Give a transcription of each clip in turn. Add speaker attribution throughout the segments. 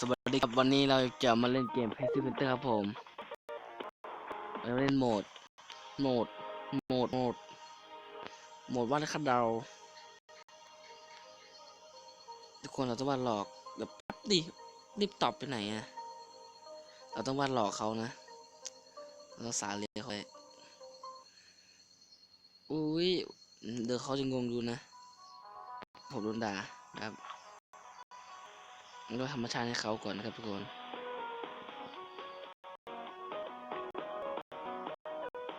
Speaker 1: สวัสดีครับวันนี้เราจะมาเล่นเกม p a c i f i c ครับผมเราเล่นโหมด โหมด โหมด โหมด โหมดวาดคาดเดาทุกคนเราต้องวาดหลอกเดี๋ยวแป๊บดิรีบตอบไปไหนอะเราต้องวาดหลอกเขานะ เราต้องสาเรียเขาไว้อุ้ยเดี๋ยวเขาจะงงดูนะ ผมโดนด่าครับ เราธรรมชาติให้เขาก่อนนะครับทุกคน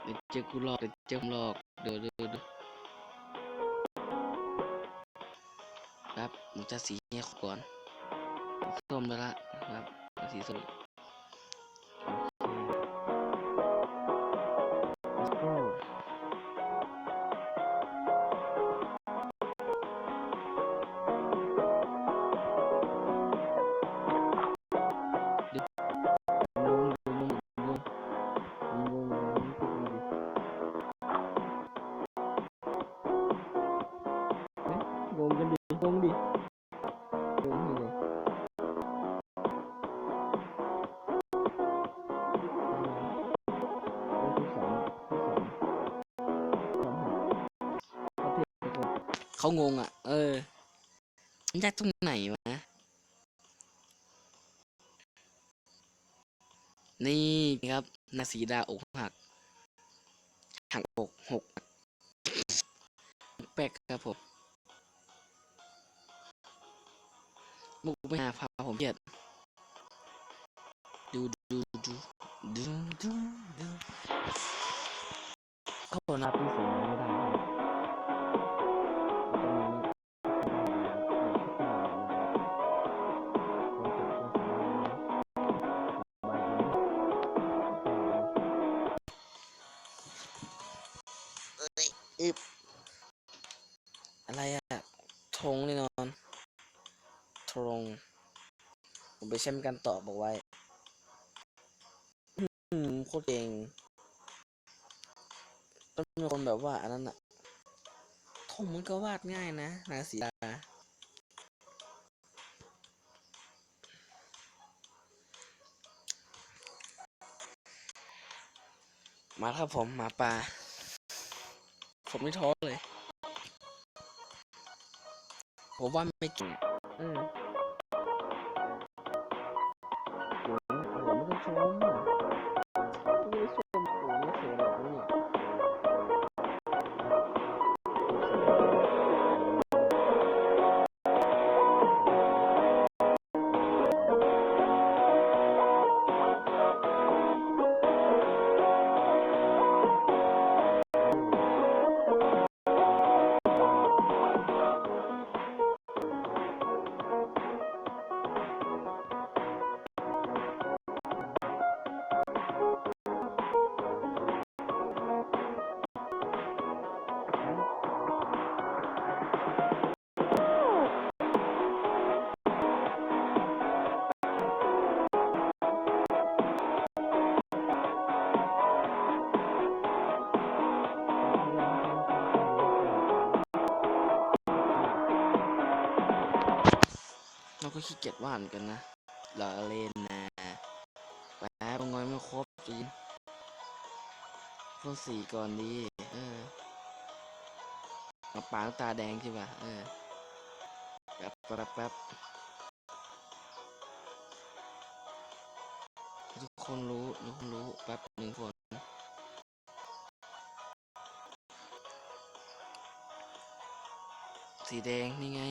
Speaker 1: เดี๋ยวเจอกูหลอกเดี๋ยวเจอกูหลอกเดี๋ยวเดี๋ยวเดี๋ยวครับผมจะสีให้เขาก่อนส้มไปละครับสีส้ม งงกันดิงงดิงงเลยเขางงอะ เออมันยากตรงไหนวะ นี่ครับ นาสีดาอกหัก หักอกหกแปลกครับผม มุกไม่หาพาผมเกลียดดูดูดูดูดูดูเขาบอกนับเป็นสีไม่ได้ครับอึบอะไรอะธงแน่นอนธง ผมไปเช่นกันต่อบอกไว้โคตรเก่งต้องมีคนแบบว่าอันนั้นอะธงมันก็วาดง่ายนะนาสีดามาครับผมหมาป่า ผมไม่ท้อเลย ผมว่าไม่เก่งอะ ก็ขี้เกียจวานกันนะหล่อเล่นนะแป๊บงอยไม่ครบจริงพ่นสีก่อนดีเออมาปางตาแดงใช่ป่ะเออแป๊บแป๊บแป๊บทุกคนรู้ทุกคนรู้แป๊บหนึ่งคนสีแดงนี่ไง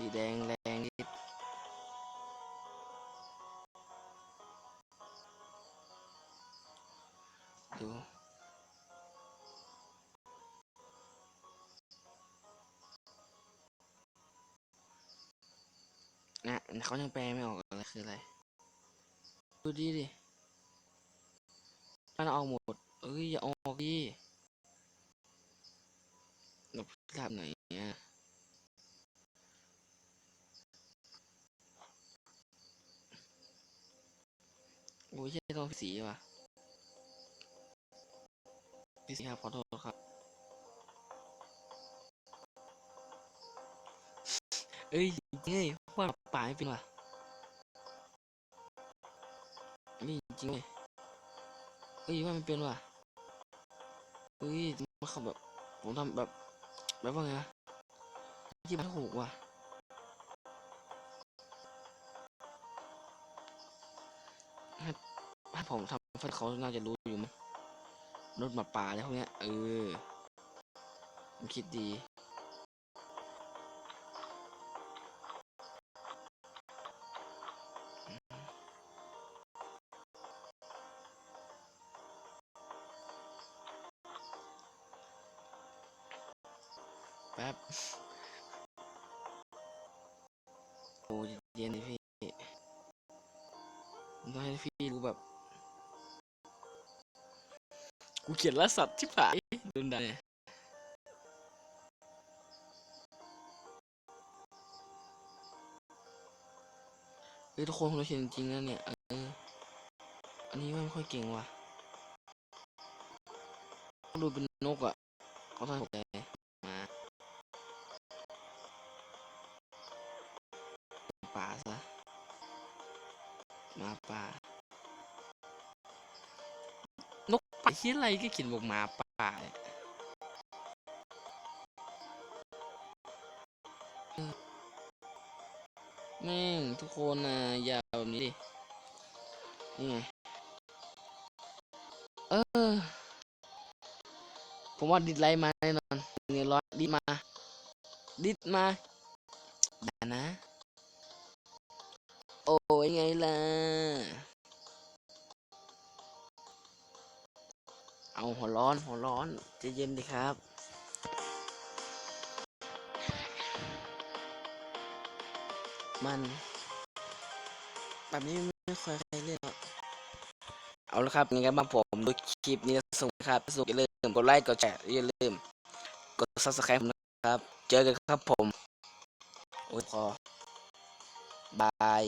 Speaker 1: สีแดงแรงนิดดูนะเขายังแปลไม่ออกอะไรคืออะไร ดูดิดิมันออกหมด เอ้ย อย่าออกดิเราทำไหนเนี่ย โอ้ยใช่าพี่สีว่ะพี่สีครับขอโทษครับ เอ้ยเฮ้ยว่าป่าไม่เป็นว่ะนี่จริงเลยเอ้ยว่ามันเป็นว่ะเอ้ยมันขาแบบผมทำแบบแบบว่าไงนะที่มันถูกว่ะ ให้ผมทำให้เขาน่าจะรู้อยู่มั้งรถหมาป่าอะไรพวกเนี้ย เออผมคิดดี แป๊บ โอ้ยเย็นเลยพี่ต้องให้พี่รู้แบบ กูเขียนละสัตว์ชิบหายโดนด่าเนี่ยเฮ้ยทุกคนเราเขียนจริงนะเนี่ยอันนี้ไม่ค่อยเก่งว่ะดูเป็นนกอะเขาทำแต่านกป่าที่อะไรก็เขียนบอกหมาป่าเนี่ยแม่งทุกคนนะอย่าแบบนี้ดิ นี่ไง เออ ผมว่าดิดไลน์มาแน่นอนเงินร้อยดิดมา ดิดมาอย่านะ โอ้ยไงล่ะ เอาหัวร้อนหัวร้อนจะเย็นดิครับ มันแบบนี้ไม่ค่อยใครเล่นหรอกเอาละครับยังไงบ้าผมดูคลิปนี้สนุกนะครับสนุกอย่าลืมกดไลค์กดแชร์อย่าลืมกด subscribe ผมนะครับ เจอกันครับผม โอ้ยพอบาย